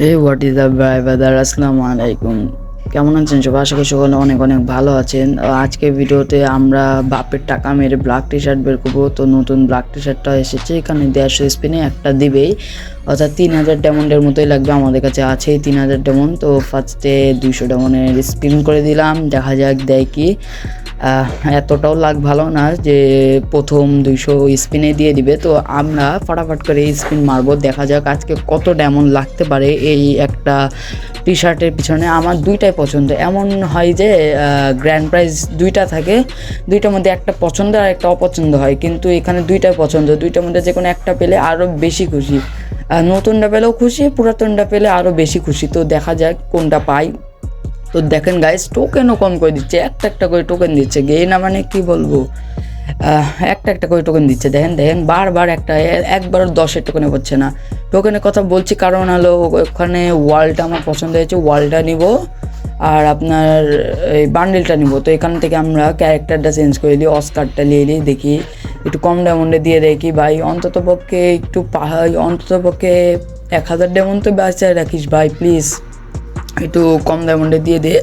Hey what is the ভাই brother আসসালামু আলাইকুম কেমন আছেন? সবাই? আশা করি সকলে অনেক অনেক ভালো আছেন। আজকে ভিডিওতে আমরা বাপের টাকা মেরে ব্ল্যাক টি শার্ট বের করব। তো নতুন ব্ল্যাক টি শার্টটা এসেছে। এখানে দেড়শো স্পিনে একটা দিবেই। অর্থাৎ তিন হাজার ডেমন্ডের মতোই লাগবে আমাদের কাছে। আছেই তিন হাজার ডেমন তো ফার্স্টে দুইশো ডেমনের স্পিন করে দিলাম। দেখা যাক দেয় কি। এতটাও লাগ ভালো না যে প্রথম দুইশো স্পিনে দিয়ে দিবে। তো আমরা ফটাফট করে স্পিন মারবো। দেখা যাক আজকে কত ডেমন লাগতে পারে এই একটা টি শার্টের পিছনে। আমার দুইটাই পছন্দ। এমন হয় যে গ্র্যান্ড প্রাইজ দুইটা থাকে, দুইটার মধ্যে একটা পছন্দ আর একটা অপছন্দ হয়। কিন্তু এখানে দুইটাই পছন্দ। দুইটার মধ্যে যে কোনো একটা পেলে আরও বেশি খুশি। নতুনটা পেলেও খুশি, পুরাতনটা পেলে আরও বেশি খুশি। তো দেখা যাক কোনটা পাই। তো দেখেন গাইস টোকেনও কম করে দিচ্ছে, একটা একটা করে টোকেন দিচ্ছে গে না মানে কি বলব? একটা একটা করে টোকেন দিচ্ছে, দেখেন দেখেন, বারবার একটা একবার দশের টোকেনে হচ্ছে না। টোকেনের কথা বলছি কারণ হলো, ওখানে ওয়ালটা আমার পছন্দ হয়েছে ওয়ালটা নিব, আর আপনার এই বান্ডেলটা নিব। তো এখান থেকে আমরা ক্যারেক্টারটা চেঞ্জ করে দিই অস্কারটা নিয়ে নিই, দেখি, একটু কম ডায়মন্ডে দিয়ে দেখি। ভাই, অন্তত পক্ষে একটু পাহাড়, অন্তত পক্ষে এক হাজার ডায়মন্ড তো বাঁচায় রাখিস ভাই প্লিজ একটু কম ডায়মন্ডে দিয়ে দে।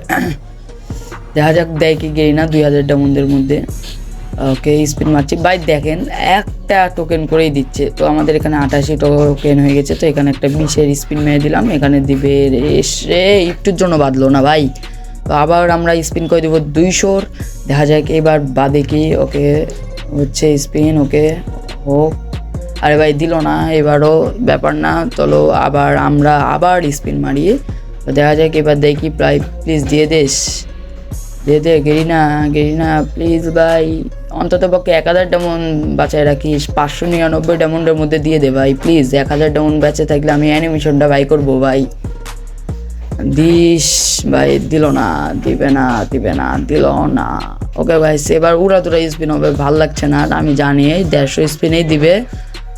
দেখা যাক, দেয় কি গেই না, দুই হাজার ডায়মন্ডের মধ্যে। ওকে স্পিন মারছি। ভাই, দেখেন, একটা টোকেন করেই দিচ্ছে। তো আমাদের এখানে আঠাশি টোকেন হয়ে গেছে, তো এখানে একটা বিশের স্পিন মেরে দিলাম। এখানে দিবে এসে একটুর জন্য বাঁধলো না ভাই। তো আবার আমরা স্পিন করে দেবো দুইশোর। দেখা যাক, এবার বাদে কি, ওকে, হচ্ছে স্পিন ওকে, হোক। আরে ভাই, দিল না, এবারও ব্যাপার না। চলো আবার আমরা, আবার স্পিন মারি। তো দেখা যাক, এবার দেখি প্রায় প্লিজ দিয়ে দেশ দিয়ে দে, গেরিনা গেরিনা প্লিজ ভাই। অন্তত পক্ষে এক হাজার ডেমন বাঁচায় রাখিস। পাঁচশো নিরানব্বই ডেমনের মধ্যে দিয়ে দে ভাই প্লিজ এক হাজার ডেমন বেঁচে থাকলে আমি অ্যানিমেশনটা বাই করব ভাই। দিস ভাই, দিল না, দিবে না দিবে না, দিল না। ওকে ভাই, এবার উড়া দুরা স্পিন হবে, ভালো লাগছে না, আর আমি জানি দেড়শো স্পিনেই দিবে।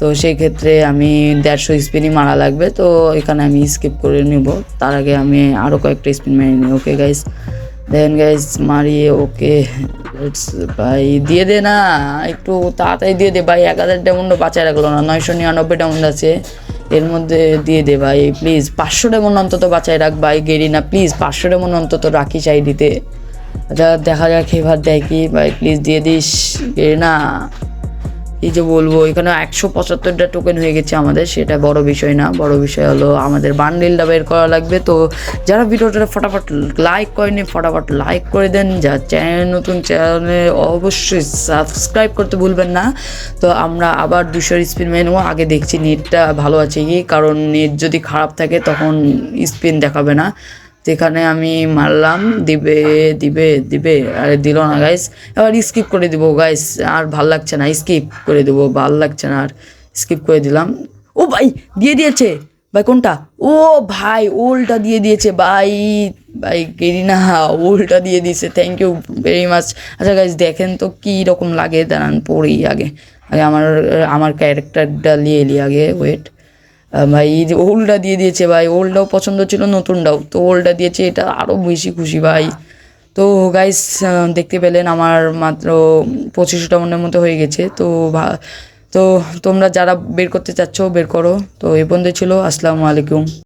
তো সেই ক্ষেত্রে আমি দেড়শো স্পিনই মারা লাগবে, তো এখানে আমি স্কিপ করে নিব। তার আগে আমি আরও কয়েকটা স্পিন মেরে নিই। ওকে গাইস দেন গাইস মারিয়ে ওকে ভাই দিয়ে দে না, একটু তাড়াতাড়ি দিয়ে দে ভাই। এক হাজার ডায়মন্ডও বাঁচায় রাখল না। নয়শো নিরানব্বই ডায়মন্ড আছে। এর মধ্যে দিয়ে দে ভাই প্লিজ পাঁচশো ডায়মন্ড অন্তত বাঁচায় রাখ ভাই, গেরি না। প্লিজ পাঁচশো ডায়মন্ড অন্তত রাখি চাই দিতে আচ্ছা দেখা যাক, এবার দেয় কি ভাই প্লিজ দিয়ে দিস। গেরি না। কি যে বলব, এখানে একশো পঁচাত্তরটা টোকেন হয়ে গেছে আমাদের, সেটা বড় বিষয় না। বড় বিষয় হলো আমাদের বান্ডেলটা বের করা লাগবে। তো যারা ভিডিওটা ফটাফট লাইক করেনি, ফটাফট লাইক করে দেন। যা চ্যানেল নতুন, চ্যানেলে অবশ্যই সাবস্ক্রাইব করতে ভুলবেন না। তো আমরা আবার দুশোর স্পিন মেয়ে নেব। আগে দেখছি নেটটা ভালো আছে কি? কারণ নেট যদি খারাপ থাকে, তখন স্পিন দেখাবে না। এখানে আমি মারলাম, দিবে দিবে দিবে। আরে দিল না গাইস এবার স্কিপ করে দিব গাইস আর ভালো লাগছে না স্কিপ করে দিব, ভালো লাগছে না, আর স্কিপ করে দিলাম। ও ভাই, দিয়ে দিয়েছে। ভাই, কোনটা? ও ভাই ওলটা দিয়ে দিয়েছে, ভাই। ভাই, গেরিনা ওলটা দিয়ে দিয়েছে। থ্যাংক ইউ ভেরি মাচ আচ্ছা গাইস দেখেন তো কী রকম লাগে। দাঁড়ান, পড়ি আগে। আগে আমার আমার ক্যারেক্টারটা নিয়ে এলি আগে ওয়েট ভাই, এই যে ওল্ডটা দিয়ে দিয়েছে ভাই ওল্ডটাও পছন্দ ছিল, নতুনটাও। তো ওল্ডটা দিয়েছে, এটা আরও বেশি খুশি ভাই। তো গাইস দেখতে পেলেন আমার মাত্র পঁচিশটা মনের মতো হয়ে গেছে। তো তো তোমরা যারা বের করতে চাচ্ছ, বের করো। তো এ পর্যন্ত ছিল, আসসালামু আলাইকুম।